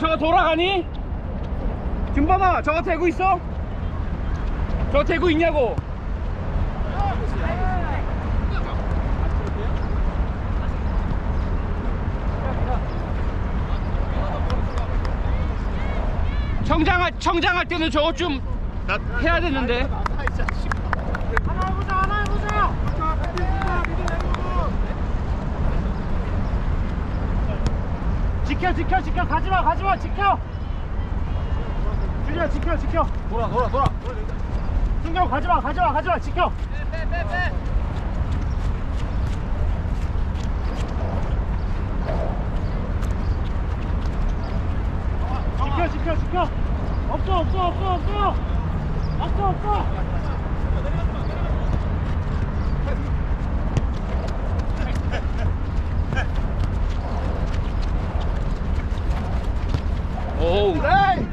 저거 돌아가니? 준범아 저거 대고 있어? 저거 대고 있냐고 청장할 청장할 때는 저거 좀 나- 해야 되는데 하나 해보자 하나 해보자. 지켜 지켜 지켜 가지마 가지마 지켜. 줄리아 지켜 지켜. 돌아 돌아 돌아. 승경 가지마 가지마 가지마 지켜. 지켜 지켜 지켜. 없어 없어 없어 없어. 없어 없어. 오 에이.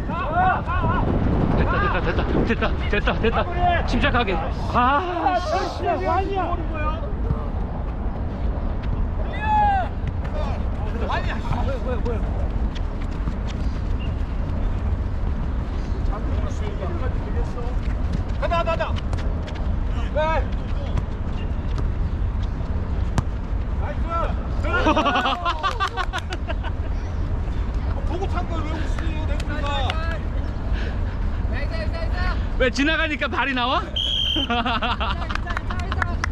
됐다 됐다 됐다 됐다 됐다 됐다 침착하게 아 진짜 완이야. 가다 가다 가다. 네. 나이스. 보고 찬 거왜 웃으세요, 내가. 왜 지나가니까 발이 나와?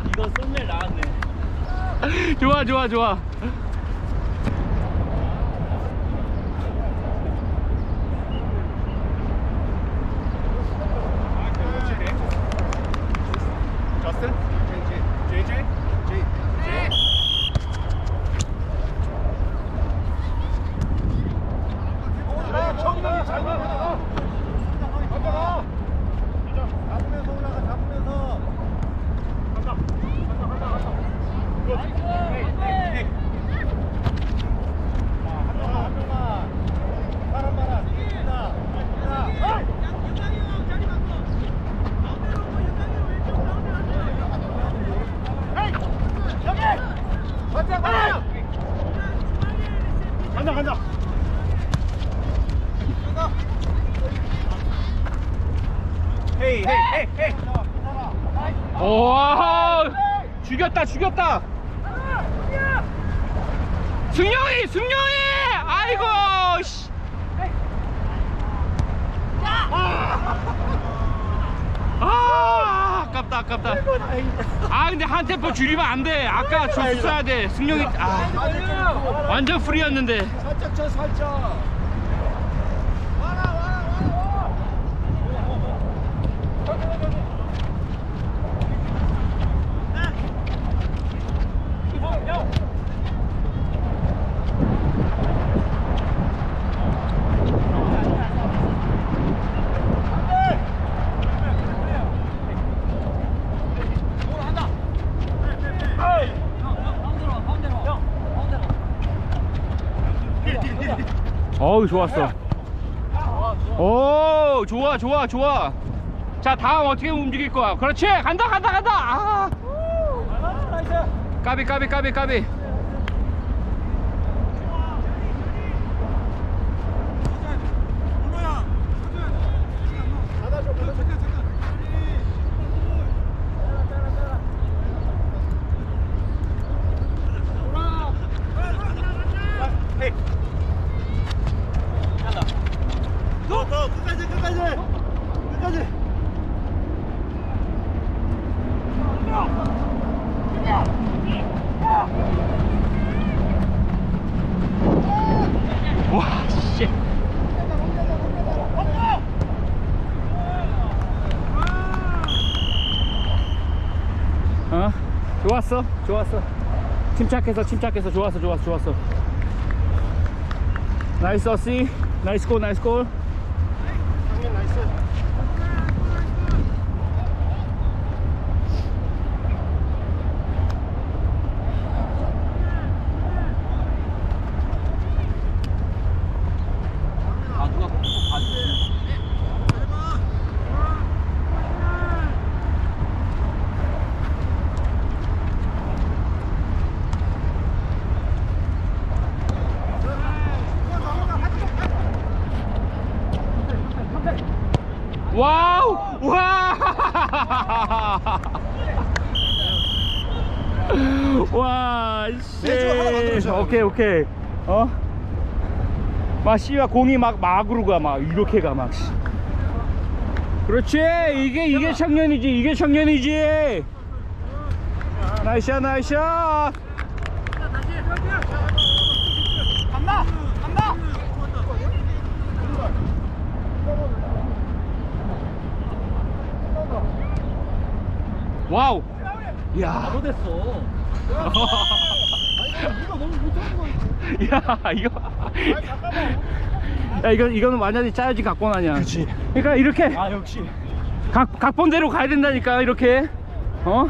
이거 썸네일 나왔네. 좋아 좋아 좋아 저스틴? JJ? JJ? 청년이 잘 나가. 가자. 잡으면서 올라가. 잡으면서. 간다. 간다. 간다. 간다. 굿. 헤이, 헤이, 헤이. 자, 한 명만, 한 명만. 사람 많아. 이깁니다. 자, 헤이. 헤이! 여기! 가자, 가자! 간다, 간다. 헤이, 헤이, 헤이, 헤이. 오 죽였다 죽였다. 승용이 승용이! 아이고 씨. 아 아깝다 아깝다. 아 근데 한 템포 줄이면 안 돼. 아까 줬어야 돼. 승용이 아. 완전 프리였는데. 살짝 쳐, 살짝. 좋았어 오 좋아 좋아 좋아 자 다음 어떻게 움직일 거야 그렇지 간다 간다 간다 아 까비 까비 까비 까비 헤이. 더, 더, 끝까지, 끝까지. 끝까지. 와 씨. 어 좋았어. 침착해서 침착해서. 좋았어 좋았어 좋았어. 나이스 어시 나이스 골 나이스 골 장면 나이스. 와, 씨. 매주 하나 만들어줘요. 오케이, 오케이. 어? 막, 씨가 공이 막, 막으로 가, 막, 이렇게 가, 막. 씨. 그렇지. 이게, 이게 청년이지. 이게 청년이지. 간다 간다 와우. 야. 바로 됐어 네가 너무 못하는 거 야, 이거. 야, 이거, 이거는 완전히 짜야지 각본 아니야. 그치. 그러니까 이렇게. 아 역시 각, 각본대로 가야 된다니까 이렇게 어?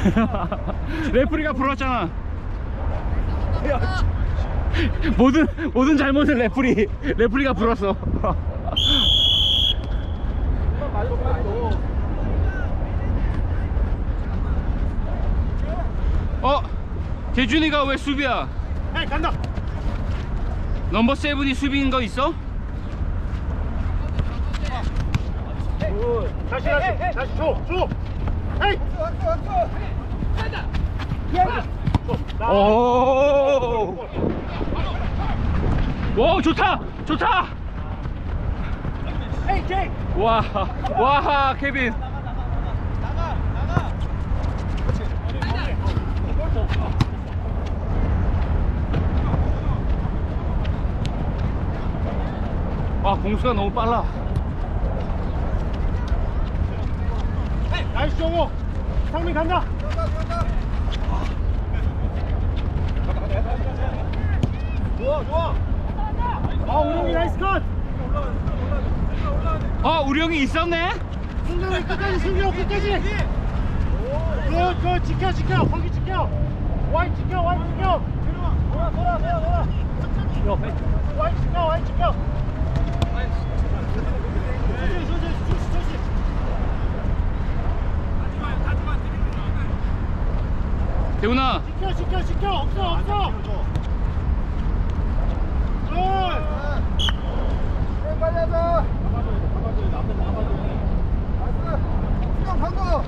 레프리가 불었잖아 모든 모든 잘못은 레프리 레프리가 불었어 어? 재준이가 왜 수비야? 헤이 간다. 넘버 세븐이 수비인 거 있어? 다시 다시 다시 줘줘. 헤이. 오. 와 좋다 좋다. 제이. 와, 와, 케빈. 와, 공수가 너무 빨라. 나이스 정호 상민 간다. 좋아 좋아. 아 우룡이 나이스 컷. 어, 우리 형이 있었네? 승경이 끝까지 승경 끝까지. 그그 지켜 지켜. 거기 지켜. 와이 지켜 와이 지켜. 돌아 돌아 돌아 돌아 와이 지켜 와이 지켜 천천히 천천히 조시 조시 대훈아, 지켜 지켜 지켜 없어 없어 굿 빨리 하자. 수영 방금.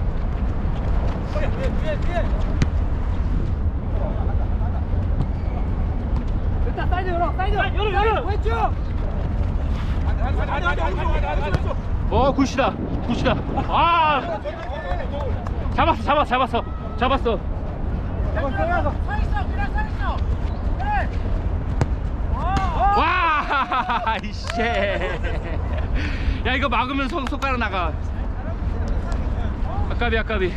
일단 사이드 열어 사이드 열어 열어 왼쪽 어, 굿이다, 굿이다. 아, 잡았어, 잡았어, 잡았어, 잡았어. 와, 이씨. 야, 이거 막으면 손, 손가락 나가. 아까비, 아까비.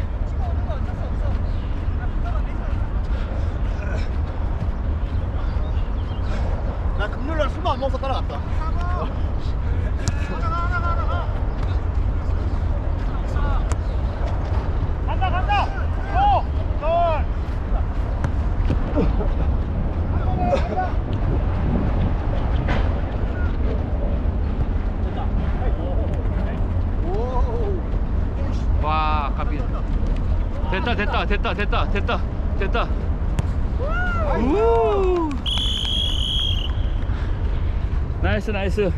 나 금요일날 술만 안 먹어서 따라갔다. 간다 간다 고! 걸 와, 아까비. 됐다, 됐다, 됐다, 됐다, 됐다. 우. 나이스, 나이스.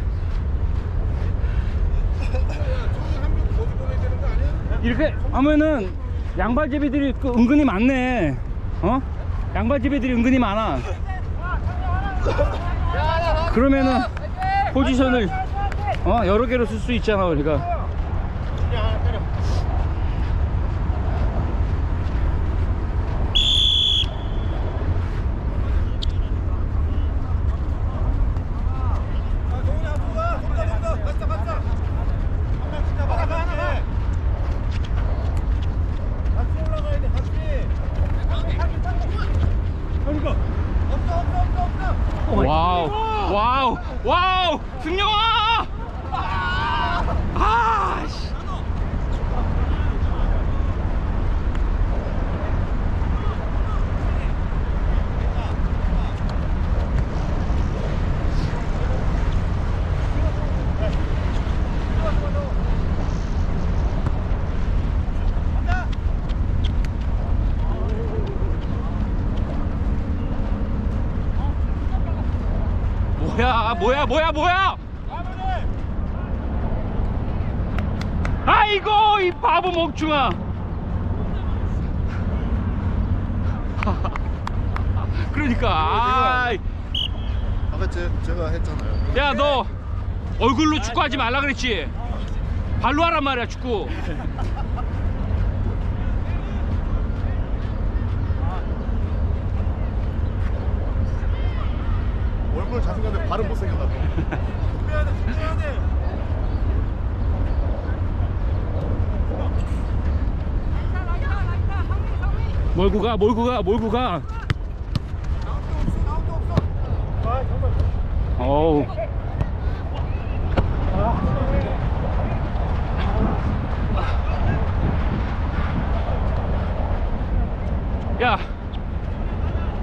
이렇게 하면은 양발제비들이 그 은근히 많네. 어? 양발제비들이 은근히 많아. 그러면은 포지션을 어 여러 개로 쓸 수 있잖아 우리가. 뭐야 뭐야 뭐야? 아이고 이 바보 목중아. 그러니까 아, 아까 제, 제가 했잖아요. 야너 얼굴로 축구하지 말라 그랬지? 발로 하란 말이야 축구. 얼굴 잘생겼는데 발은 못생겼다고. 몰고 가 몰고 가 몰고 가. 어우. 야,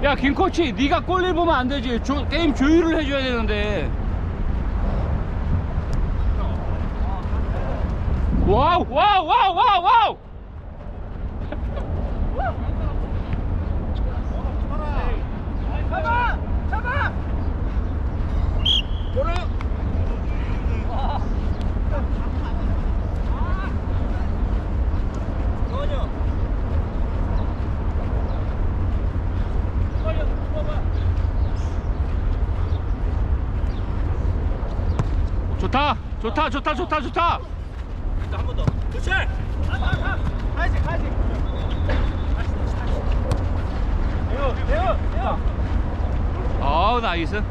야, 김 코치, 네가 골을 보면 안 되지. 조- 게임 조율을 해줘야 되는데. 와우, 와우, 와우, 와우, 좋다, 좋다, 좋다, 좋다, 좋다. 어우 나이스.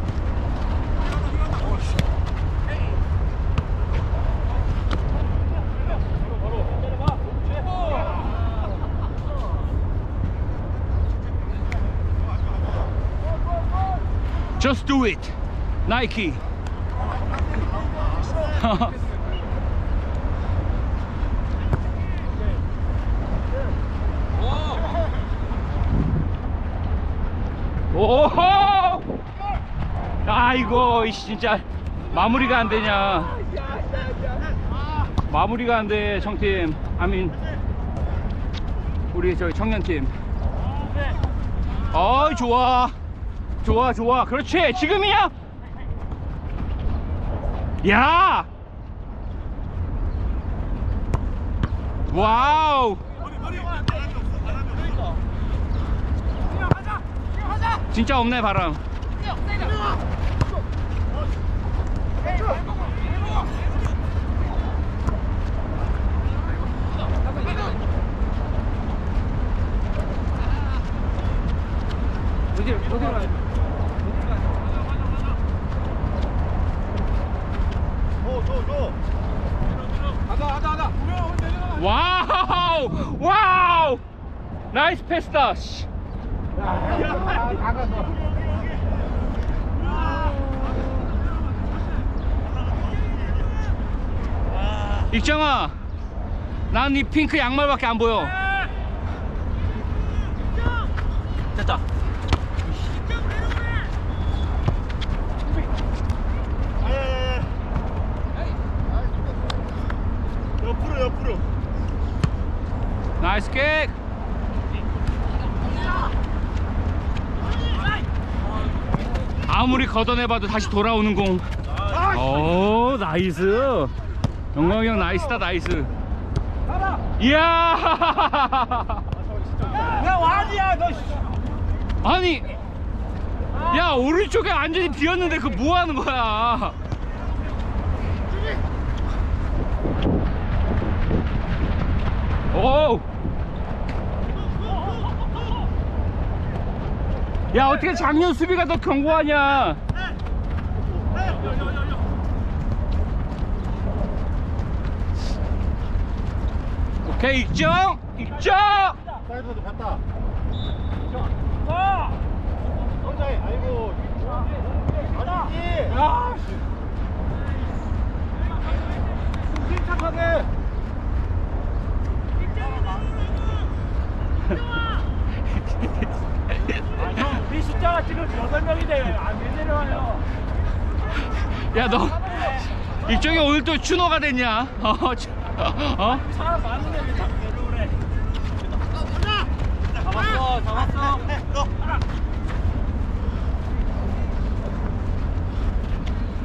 Just do it. Nike 오호! 아이고, 이씨, 진짜 마무리가 안 되냐? 마무리가 안 돼, 청팀. 아민, 우리 저기 청년팀. 어이, 좋아. 좋아, 좋아. 그렇지. 지금이야. 야! 와우! 진짜 없네 바람. 어디 어디 가? 줘, 줘, 줘. 와우! 와우! 나이스 패스다. 씨. 익정아, 난 이 핑크 양말밖에 안 보여. 됐다. 옆으로, 옆으로. 나이스 킥. 아무리 걷어내봐도 다시 돌아오는 공. 오, 나이스. 영광이 형 나이스다, 나이스. 이야! 야 완이야 너 아니, 야, 오른쪽에 완전히 비었는데 그 뭐 하는 거야? 오! 야, 어떻게 작년 수비가 더 견고하냐? 오케이, 익정! 익정! 사이드도 갔다. 혼자 해. 아이고. 아니지. 야 침착하게. 형, 우 리 숫자가 지금 여덟 명인데 안왜 내려와요? 야, 너, 익정이 오늘 또 추노가 됐냐? 어? 주- 어? 사람 많은데 왜 자꾸 내려오래? 잡았어, 잡았어.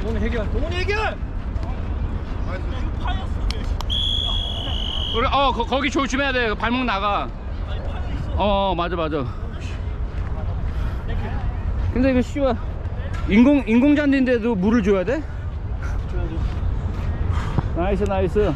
동훈이 해결, 동훈이 해결. 우리 어 거, 거기 조심해야 돼 발목 나가 어 맞아 맞아 근데 이거 씨발 인공 인공잔디인데도 물을 줘야 돼? 나이스 나이스.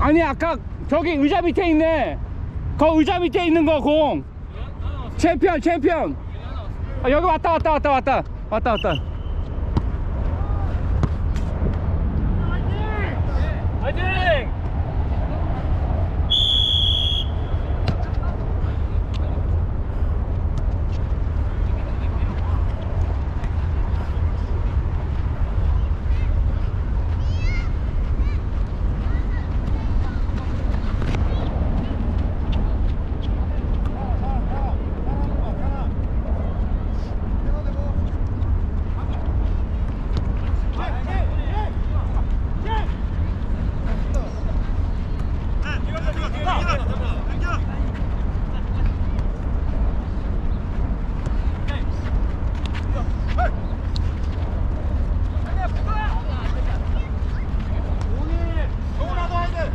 아니 아까 저기 의자 밑에 있네. 거 의자 밑에 있는 거 공. 챔피언 챔피언. 아, 여기 왔다 왔다 왔다 왔다 왔다 왔다. 화이팅! 정훈아도 와야 돼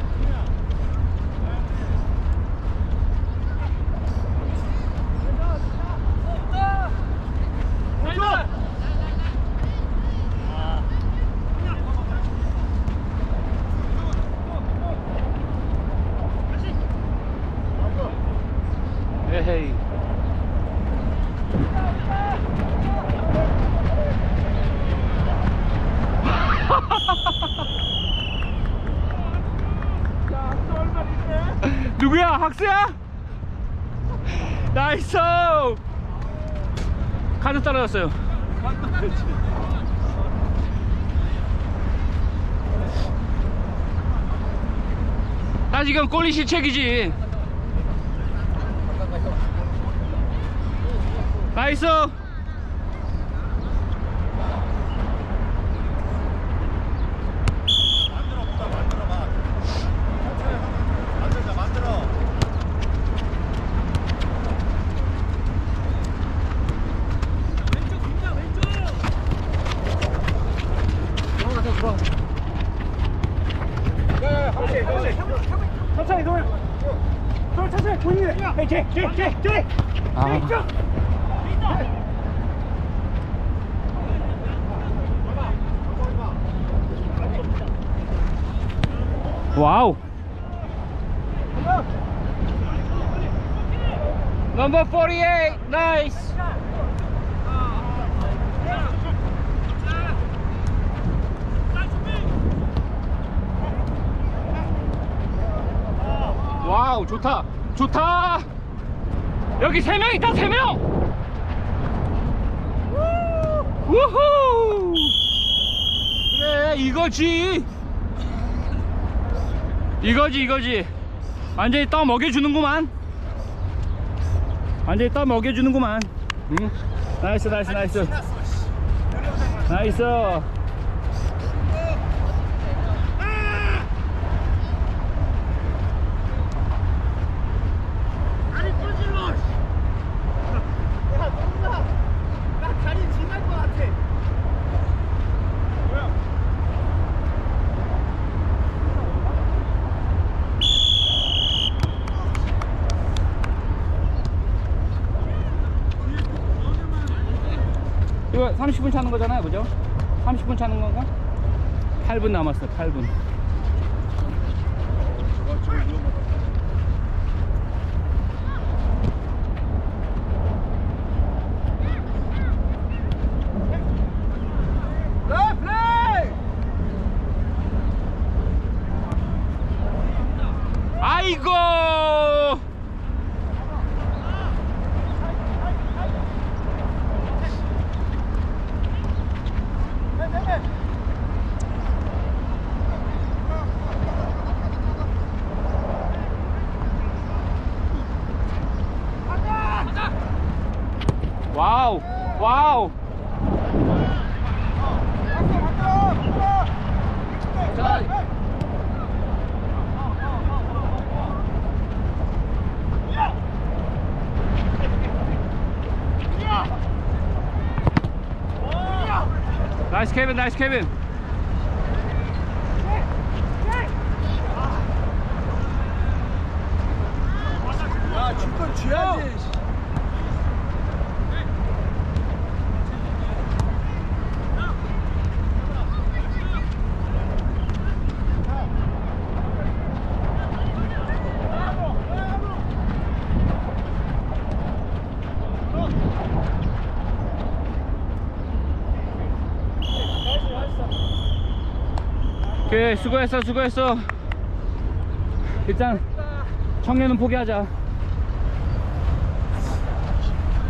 에헤이. 학수야? 나이스! 카드 떨어졌어요. 나 지금 골리 실책이지. 나이스! 만들어 보다 만들어 봐 만들자 만들어 천천히 돌! 아. 와우. Number 48, nice. 와우, 좋다. 좋다. 여기 세 명 있다, 세 명. 우후. 그래, 이거지. 이거지 이거지 완전히 떠 먹여주는구만 완전히 떠 먹여주는구만 응? 나이스 나이스 나이스 나이스 아니 쏘질러! 야 누나! 나 다리 지날 것 같아! 이거 30분 차는 거잖아요 그죠? 30분 차는 건가? 8분 남았어 8분 아이고 와우 와우 나이스 케빈 나이스 케빈 야, 줄건 줘야지. 오케이 수고했어 수고했어 일단 청년은 포기하자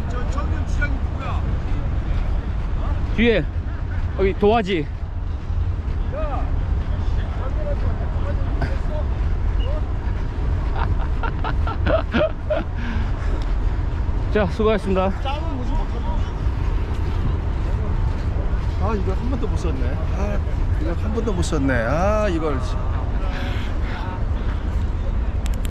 저 청년 주장이 누구야? 뒤에 여기 도화지 자 수고하셨습니다 아, 이걸 한 번도 못 썼네. 아, 이걸 한 번도 못 썼네. 아, 이걸.